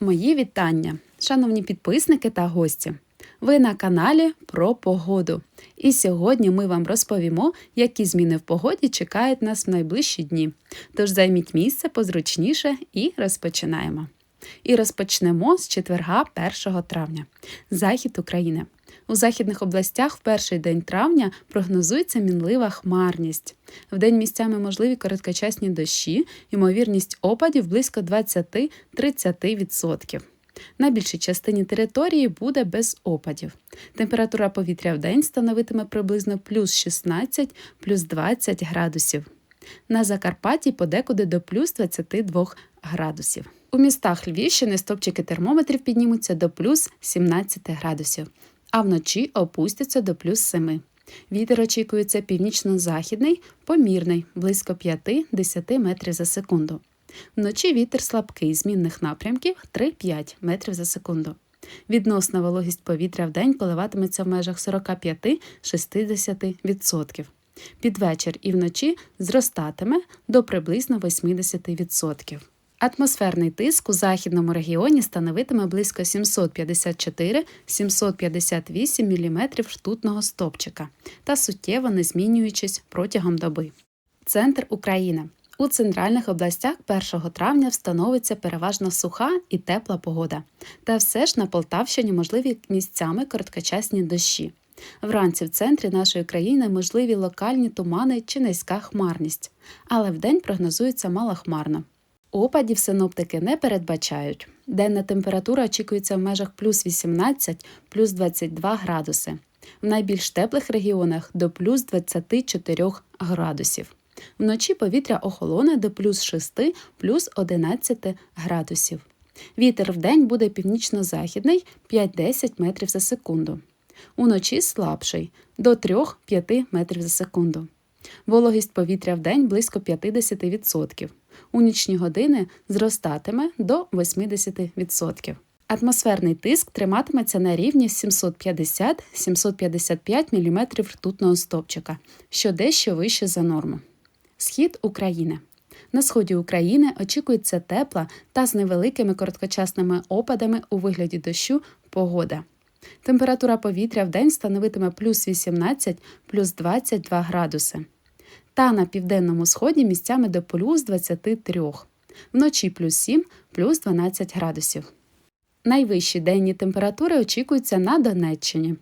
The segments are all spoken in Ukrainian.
Мої вітання, шановні підписники та гості. Ви на каналі про погоду. І сьогодні ми вам розповімо, які зміни в погоді чекають нас в найближчі дні. Тож займіть місце позручніше і розпочинаємо. І розпочнемо з четверга 1 травня. Захід України. У західних областях в перший день травня прогнозується мінлива хмарність. Вдень місцями можливі короткочасні дощі, ймовірність опадів близько 20-30%. На більшій частині території буде без опадів. Температура повітря в день становитиме приблизно плюс 16, плюс 20 градусів. На Закарпатті подекуди до плюс 22 градусів. У містах Львівщини стопчики термометрів піднімуться до плюс 17 градусів, а вночі опустяться до плюс 7. Вітер очікується північно-західний, помірний, близько 5-10 метрів за секунду. Вночі вітер слабкий змінних напрямків 3-5 метрів за секунду. Відносна вологість повітря в день коливатиметься в межах 45-60%. Під вечір і вночі зростатиме до приблизно 80%. Атмосферний тиск у західному регіоні становитиме близько 754-758 мм ртутного стопчика та суттєво не змінюючись протягом доби. Центр України. У центральних областях 1 травня встановиться переважно суха і тепла погода. Та все ж на Полтавщині можливі місцями короткочасні дощі. Вранці в центрі нашої країни можливі локальні тумани чи низька хмарність, але вдень прогнозується малохмарно. Опадів синоптики не передбачають. Денна температура очікується в межах плюс 18, плюс 22 градуси, в найбільш теплих регіонах до плюс 24 градусів. Вночі повітря охолоне до плюс 6, плюс 11 градусів. Вітер вдень буде північно-західний 5-10 метрів за секунду. Уночі слабший до 3-5 метрів за секунду. Вологість повітря вдень близько 50%. У нічні години зростатиме до 80%. Атмосферний тиск триматиметься на рівні 750-755 мм ртутного стопчика, що дещо вище за норму. Схід України. На сході України очікується тепла та з невеликими короткочасними опадами у вигляді дощу погода. Температура повітря в день становитиме плюс 18 плюс 22 градуси. Та на південному сході місцями до плюс 23, вночі плюс 7 плюс 12 градусів. Найвищі денні температури очікуються на Донеччині.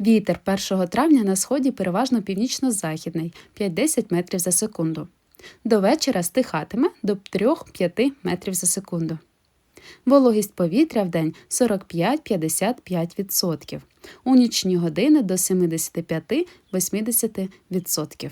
Вітер 1 травня на сході переважно північно-західний 5-10 метрів за секунду. До вечора стихатиме до 3-5 метрів за секунду. Вологість повітря в день 45-55%, у нічні години до 75-80%.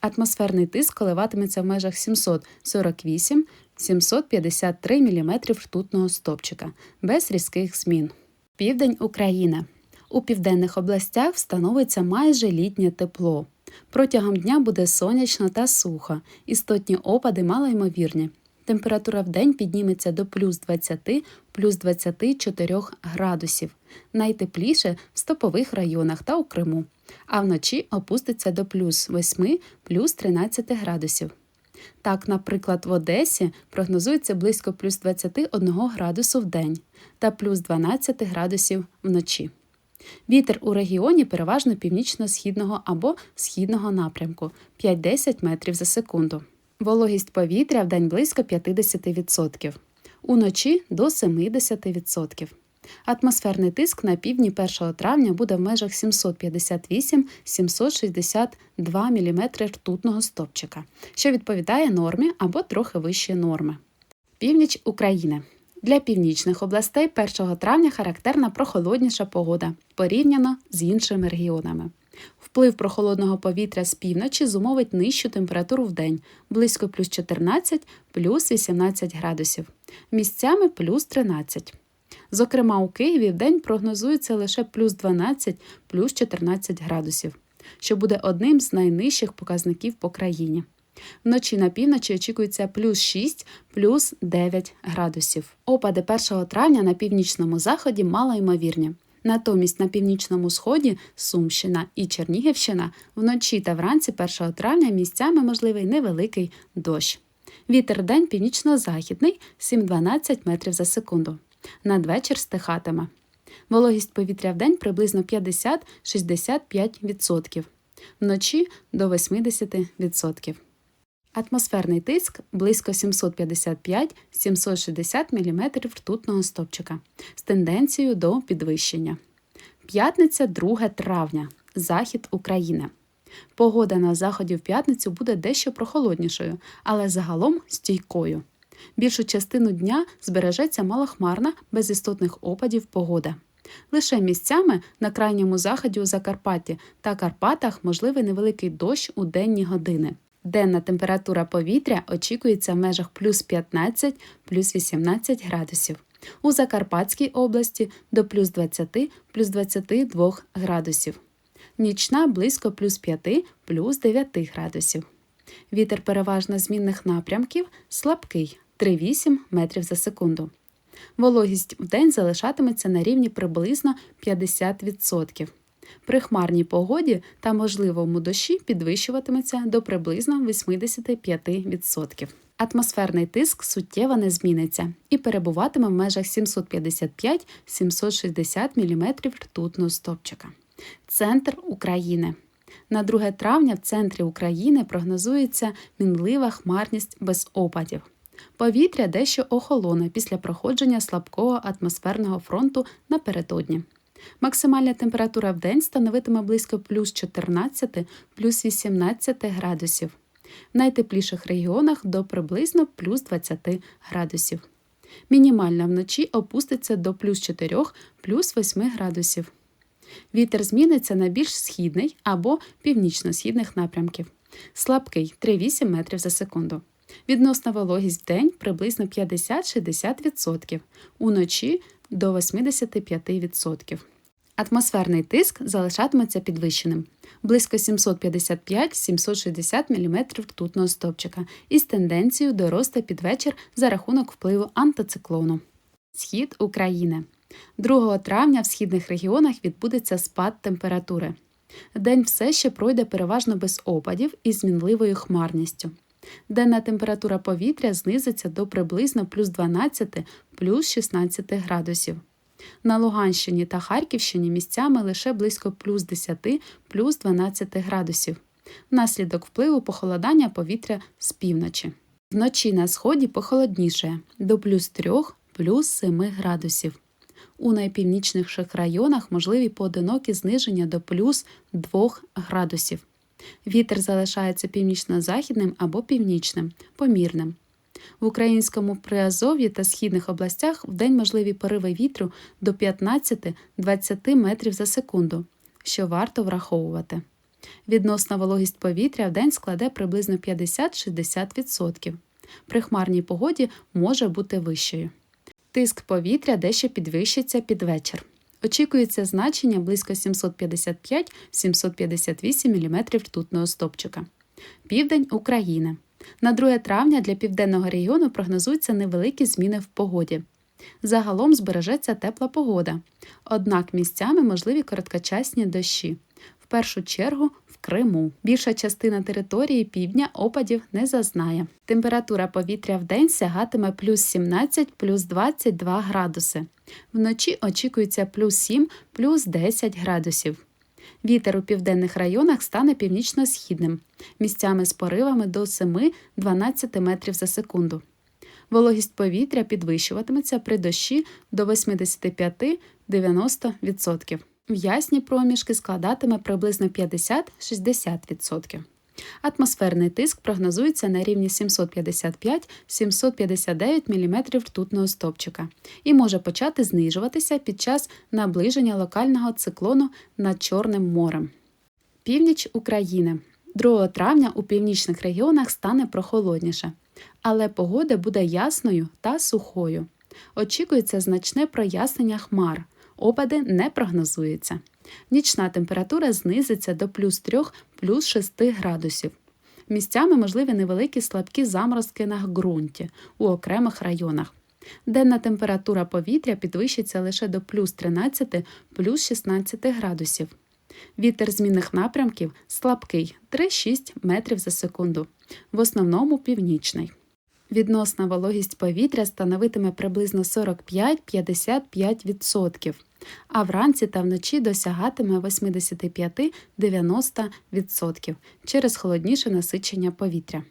Атмосферний тиск коливатиметься в межах 748-753 мм ртутного стопчика без різких змін. Південь України. У південних областях встановиться майже літнє тепло. Протягом дня буде сонячно та сухо, істотні опади малоймовірні. Температура в день підніметься до плюс 20 плюс 24 градусів, найтепліше в стопових районах та у Криму, а вночі опуститься до плюс 8 плюс 13 градусів. Так, наприклад, в Одесі прогнозується близько плюс 21 градусу в день та плюс 12 градусів вночі. Вітер у регіоні переважно північно-східного або східного напрямку 5-10 метрів за секунду. Вологість повітря в день близько 50%, уночі до 70%. Атмосферний тиск на півдні 1 травня буде в межах 758-762 мм ртутного стопчика, що відповідає нормі або трохи вищі норми. Північ України. Для північних областей 1 травня характерна прохолодніша погода порівняно з іншими регіонами. Вплив прохолодного повітря з півночі зумовить нижчу температуру в день близько плюс 14 плюс 18 градусів, місцями плюс 13. Зокрема, у Києві в день прогнозується лише плюс 12 плюс 14 градусів, що буде одним з найнижчих показників по країні. Вночі на півночі очікується плюс 6 плюс 9 градусів. Опади 1 травня на північному заході малоймовірні. Натомість на північному сході Сумщина і Чернігівщина вночі та вранці 1 травня місцями можливий невеликий дощ. Вітер день північно-західний 7-12 метрів за секунду. Надвечір стихатиме. Вологість повітря в день приблизно 50-65%, вночі до 80%. Атмосферний тиск близько 755-760 мм ртутного стопчика з тенденцією до підвищення. П'ятниця 2 травня. Захід України. Погода на заході в п'ятницю буде дещо прохолоднішою, але загалом стійкою. Більшу частину дня збережеться малохмарна, без істотних опадів погода. Лише місцями на крайньому заході у Закарпатті та Карпатах можливий невеликий дощ у денні години. Денна температура повітря очікується в межах плюс 15 плюс 18 градусів. У Закарпатській області до плюс 20 плюс 22 градусів. Нічна близько плюс 5 плюс 9 градусів. Вітер переважно змінних напрямків слабкий 3,8 метрів за секунду. Вологість в день залишатиметься на рівні приблизно 50%. При хмарній погоді та можливому дощі підвищуватиметься до приблизно 85%. Атмосферний тиск суттєво не зміниться і перебуватиме в межах 755-760 мм ртутного стопчика. Центр України. На 2 травня в центрі України прогнозується мінлива хмарність без опадів. Повітря дещо охолоне після проходження слабкого атмосферного фронту напередодні. Максимальна температура в день становитиме близько плюс 14 плюс 18 градусів. В найтепліших регіонах до приблизно плюс 20 градусів. Мінімальна вночі опуститься до плюс 4 плюс 8 градусів. Вітер зміниться на більш східний або північно-східних напрямків. Слабкий 3,8 метрів за секунду. Відносна вологість в день приблизно 50-60%, уночі до 85%. Атмосферний тиск залишатиметься підвищеним близько 755-760 мм ртутного стовпчика із тенденцією до росту під вечір за рахунок впливу антициклону. Схід України. 2 травня в східних регіонах відбудеться спад температури. День все ще пройде переважно без опадів і змінливою хмарністю. Денна температура повітря знизиться до приблизно плюс 12 плюс 16 градусів. На Луганщині та Харківщині місцями лише близько плюс 10 плюс 12 градусів, внаслідок впливу похолодання повітря з півночі. Вночі на сході похолодніше до плюс 3 плюс 7 градусів. У найпівнічніших районах можливі поодинокі зниження до плюс 2 градусів. Вітер залишається північно-західним або північним, помірним. В українському приазов'ї та східних областях вдень можливі пориви вітру до 15-20 метрів за секунду, що варто враховувати. Відносна вологість повітря в день складе приблизно 50-60%. При хмарній погоді може бути вищою. Тиск повітря дещо підвищиться під вечір. Очікується значення близько 755-758 мм ртутного стопчика. Південь України. На 2 травня для південного регіону прогнозуються невеликі зміни в погоді. Загалом збережеться тепла погода, однак місцями можливі короткочасні дощі. В першу чергу Криму. Більша частина території півдня опадів не зазнає. Температура повітря в день сягатиме плюс 17 плюс 22 градуси. Вночі очікується плюс 7 плюс 10 градусів. Вітер у південних районах стане північно-східним, місцями з поривами до 7-12 метрів за секунду. Вологість повітря підвищуватиметься при дощі до 85-90%. Ясні проміжки складатиме приблизно 50-60%. Атмосферний тиск прогнозується на рівні 755-759 мм ртутного стопчика і може почати знижуватися під час наближення локального циклону над Чорним морем. Північ України. 2 травня у північних регіонах стане прохолодніше, але погода буде ясною та сухою. Очікується значне прояснення хмар. Опади не прогнозуються. Нічна температура знизиться до плюс 3 плюс 6 градусів. Місцями можливі невеликі слабкі заморозки на ґрунті у окремих районах. Денна температура повітря підвищиться лише до плюс 13 плюс 16 градусів. Вітер змінних напрямків слабкий 3-6 метрів за секунду, в основному північний. Відносна вологість повітря становитиме приблизно 45-55%, а вранці та вночі досягатиме 85-90% через холодніше насичення повітря.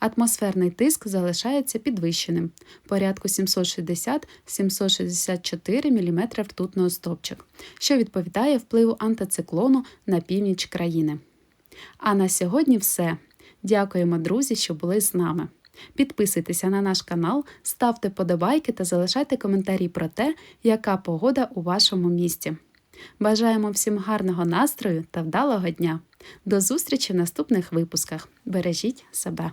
Атмосферний тиск залишається підвищеним порядку 760-764 мм ртутного стовпчик, що відповідає впливу антициклону на північ країни. А на сьогодні все. Дякуємо, друзі, що були з нами. Підписуйтеся на наш канал, ставте подобайки та залишайте коментарі про те, яка погода у вашому місті. Бажаємо всім гарного настрою та вдалого дня. До зустрічі в наступних випусках. Бережіть себе!